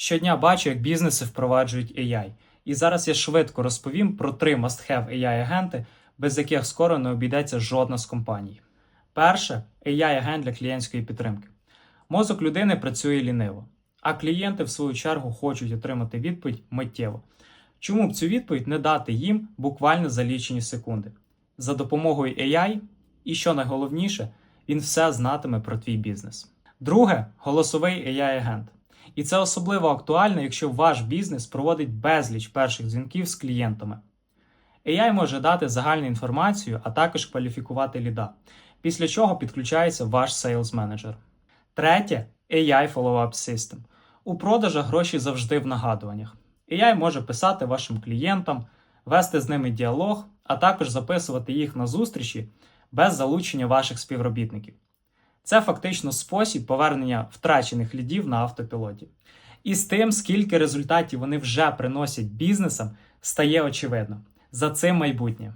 Щодня бачу, як бізнеси впроваджують AI. І зараз я швидко розповім про три must-have AI-агенти, без яких скоро не обійдеться жодна з компаній. Перше AI-агент для клієнтської підтримки. Мозок людини працює ліниво, а клієнти, в свою чергу, хочуть отримати відповідь миттєво. Чому б цю відповідь не дати їм буквально за лічені секунди? За допомогою AI, і що найголовніше, він все знатиме про твій бізнес. Друге голосовий AI-агент. І це особливо актуально, якщо ваш бізнес проводить безліч перших дзвінків з клієнтами. AI може дати загальну інформацію, а також кваліфікувати ліда, після чого підключається ваш Sales менеджер. Третє AI Follow-up System. У продажах гроші завжди в нагадуваннях. AI може писати вашим клієнтам, вести з ними діалог, а також записувати їх на зустрічі без залучення ваших співробітників. Це фактично спосіб повернення втрачених лідів на автопілоті. І з тим, скільки результатів вони вже приносять бізнесам, стає очевидно. За цим майбутнє.